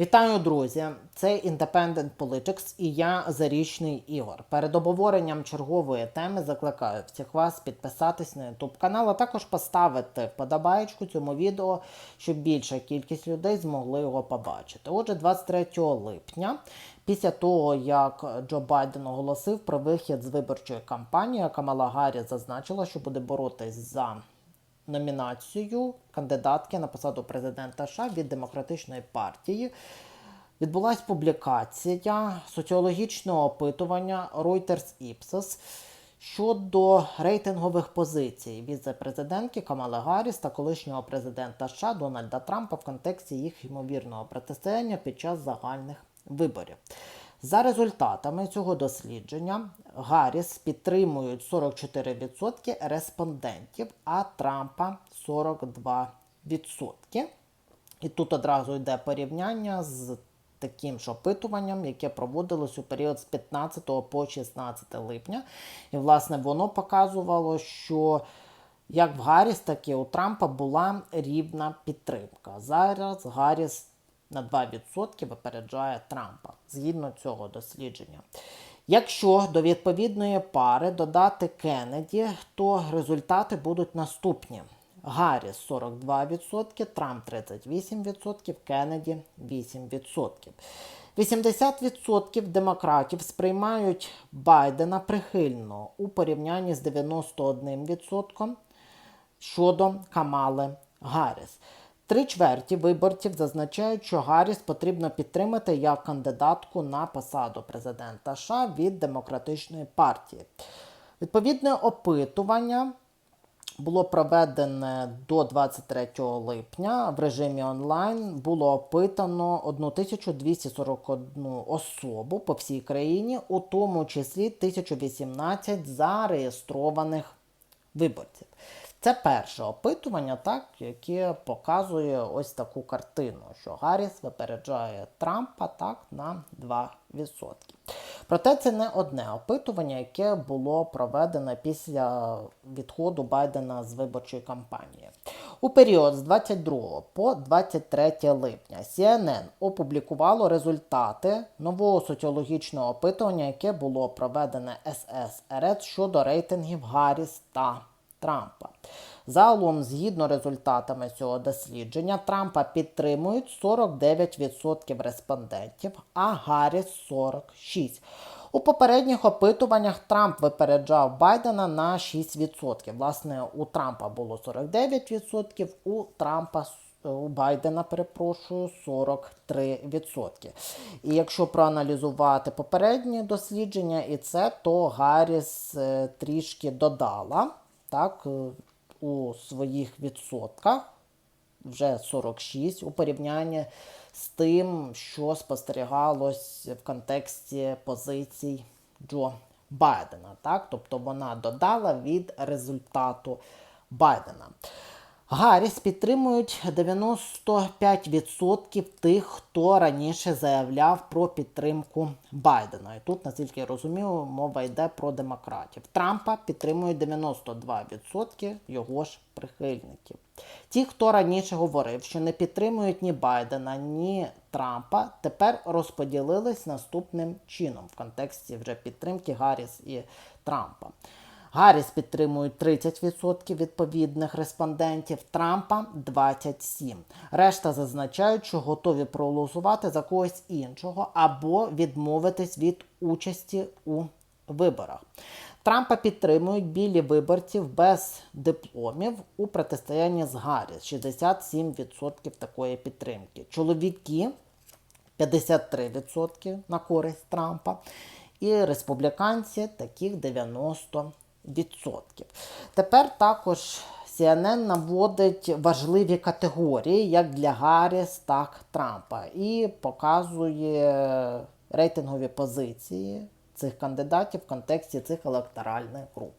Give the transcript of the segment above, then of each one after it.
Вітаю, друзі! Це Independent Politics і я Зарічний Ігор. Перед обговоренням чергової теми закликаю всіх вас підписатись на YouTube канал, а також поставити вподобаєчку цьому відео, щоб більша кількість людей змогли його побачити. Отже, 23 липня, після того як Джо Байден оголосив про вихід з виборчої кампанії, Камала Гаррі зазначила, що буде боротись за номінацію кандидатки на посаду президента США від демократичної партії. Відбулася публікація соціологічного опитування Reuters Ipsos щодо рейтингових позицій віце-президентки Камали Гарріс та колишнього президента США Дональда Трампа в контексті їх ймовірного протистояння під час загальних виборів. За результатами цього дослідження Гарріс підтримують 44% респондентів, а Трампа 42%. І тут одразу йде порівняння з таким ж опитуванням, яке проводилось у період з 15 по 16 липня. І, власне, воно показувало, що як в Гарріс, так і у Трампа була рівна підтримка. Зараз Гарріс на 2% випереджає Трампа згідно цього дослідження. Якщо до відповідної пари додати Кеннеді, то результати будуть наступні. Гарріс 42%, Трамп 38%, Кеннеді 8%. 80% демократів сприймають Байдена прихильно у порівнянні з 91% щодо Камали Гарріс. Три чверті виборців зазначають, що Гарріс потрібно підтримати як кандидатку на посаду президента США від демократичної партії. Відповідне опитування було проведене до 23 липня в режимі онлайн. Було опитано 1241 особу по всій країні, у тому числі 1018 зареєстрованих виборців. Це перше опитування, так, яке показує ось таку картину, що Гарріс випереджає Трампа так, на 2%. Проте це не одне опитування, яке було проведено після відходу Байдена з виборчої кампанії. У період з 22 по 23 липня CNN опублікувало результати нового соціологічного опитування, яке було проведене ССРС щодо рейтингів Гарріс та Трампа. Загалом, згідно результатами цього дослідження, Трампа підтримують 49% респондентів, а Гарріс 46%. У попередніх опитуваннях Трамп випереджав Байдена на 6%. Власне, у Трампа було 49%, у Трампа у Байдена, перепрошую, 43%. І якщо проаналізувати попередні дослідження і це, то Гарріс е, трішки додала так, е, у своїх відсотках вже 46 у порівнянні з тим, що спостерігалось в контексті позицій Джо Байдена. Так? Тобто вона додала від результату Байдена. Гарріс підтримують 95% тих, хто раніше заявляв про підтримку Байдена. І тут, наскільки я розумію, мова йде про демократів. Трампа підтримують 92% його ж прихильників. Ті, хто раніше говорив, що не підтримують ні Байдена, ні Трампа, тепер розподілились наступним чином в контексті вже підтримки Гарріс і Трампа. Гарріс підтримують 30% відповідних респондентів, Трампа 27%. Решта зазначають, що готові проголосувати за когось іншого або відмовитись від участі у виборах. Трампа підтримують білі виборців без дипломів у протистоянні з Гарріс 67% такої підтримки. Чоловіки 53% на користь Трампа. І республіканці таких 90%. Тепер також CNN наводить важливі категорії як для Гарріс, так Трампа, і показує рейтингові позиції цих кандидатів в контексті цих електоральних груп.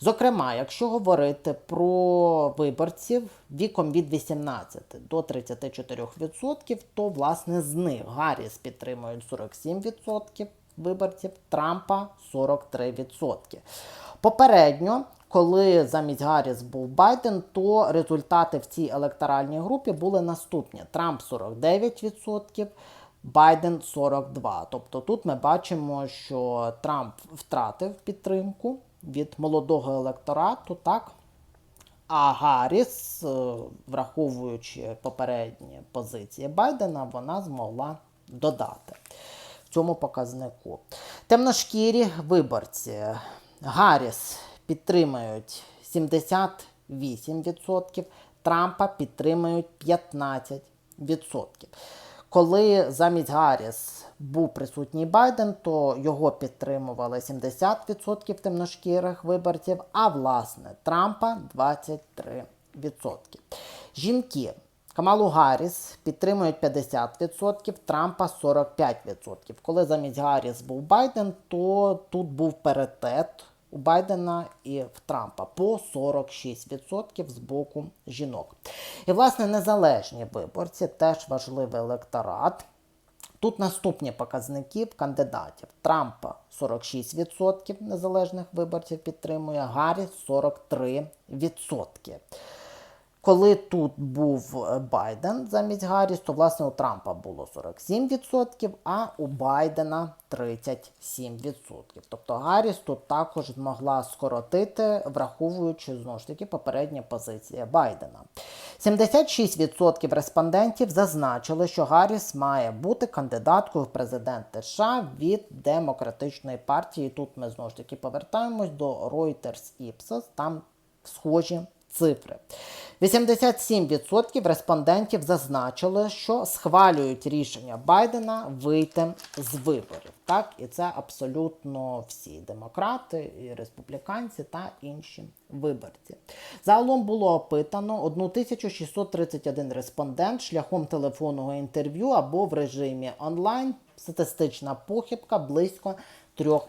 Зокрема, якщо говорити про виборців віком від 18 до 34%, то власне з них Гарріс підтримують 47% виборців, Трампа 43%. Попередньо коли замість Гарріс був Байден, то результати в цій електоральній групі були наступні: Трамп 49%, Байден 42%. Тобто тут ми бачимо, що Трамп втратив підтримку від молодого електорату, так? А Гарріс, е, враховуючи попередні позиції Байдена, вона змогла додати в цьому показнику. Темношкірі виборці Гарріс підтримують 78%, Трампа підтримують 15%. Коли замість Гарріс був присутній Байден, то його підтримували 70% темношкірих виборців, а власне Трампа 23%. Жінки Камалу Гарріс підтримують 50%, Трампа 45%. Коли замість Гарріс був Байден, то тут був паритет у Байдена і в Трампа по 46% з боку жінок. І, власне, незалежні виборці теж важливий електорат. Тут наступні показники кандидатів. Трампа 46% незалежних виборців підтримує, Гарріс 43%. Коли тут був е, Байден замість Гарріс, то власне у Трампа було 47%, а у Байдена 37%. Тобто Гарріс тут також змогла скоротити, враховуючи знову ж таки попередні позиції Байдена. 76% респондентів зазначили, що Гарріс має бути кандидаткою в президенти США від демократичної партії. Тут ми знову ж таки повертаємось до Reuters Ipsos, там схожі цифри. 87% респондентів зазначили, що схвалюють рішення Байдена вийти з виборів. Так, і це абсолютно всі демократи, і республіканці та інші виборці. Загалом було опитано 1631 респондент шляхом телефонного інтерв'ю або в режимі онлайн. Статистична похибка близько 3%.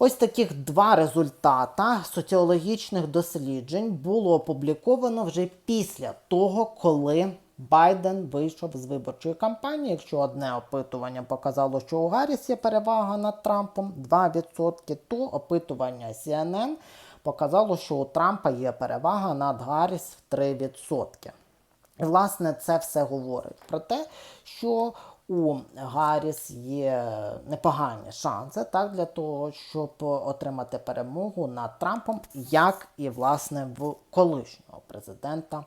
Ось таких два результата соціологічних досліджень було опубліковано вже після того, коли Байден вийшов з виборчої кампанії. Якщо одне опитування показало, що у Гарріс є перевага над Трампом 2%, то опитування CNN показало, що у Трампа є перевага над Гарріс в 3%. І, власне, це все говорить про те, що у Гарріс є непогані шанси так, для того, щоб отримати перемогу над Трампом, як і власне в колишнього президента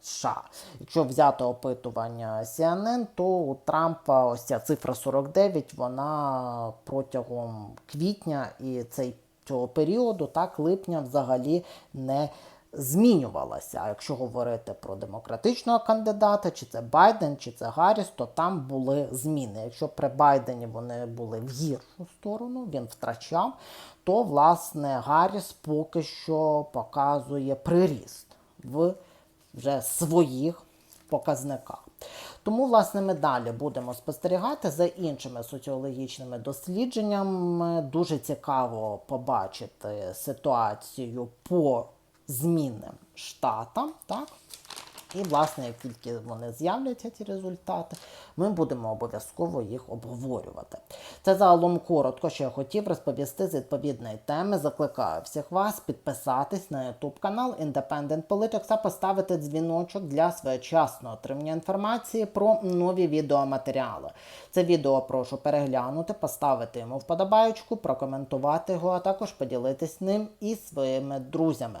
США. Якщо взяти опитування CNN, то у Трампа ось ця цифра 49, вона протягом квітня і цей цього періоду, так, липня, взагалі не змінювалася. А якщо говорити про демократичного кандидата, чи це Байден, чи це Гарріс, то там були зміни. Якщо при Байдені вони були в гіршу сторону, він втрачав, то власне Гарріс поки що показує приріст в вже своїх показниках. Тому, власне, ми далі будемо спостерігати за іншими соціологічними дослідженнями. Дуже цікаво побачити ситуацію по змінним штатам. так? І, власне, як тільки вони з'являться, ці результати, ми будемо обов'язково їх обговорювати. Це загалом коротко, що я хотів розповісти з відповідної теми. Закликаю всіх вас підписатись на YouTube канал Independent Politics та поставити дзвіночок для своєчасного отримання інформації про нові відеоматеріали. Це відео прошу переглянути, поставити йому вподобаючку, прокоментувати його, а також поділитись ним і своїми друзями.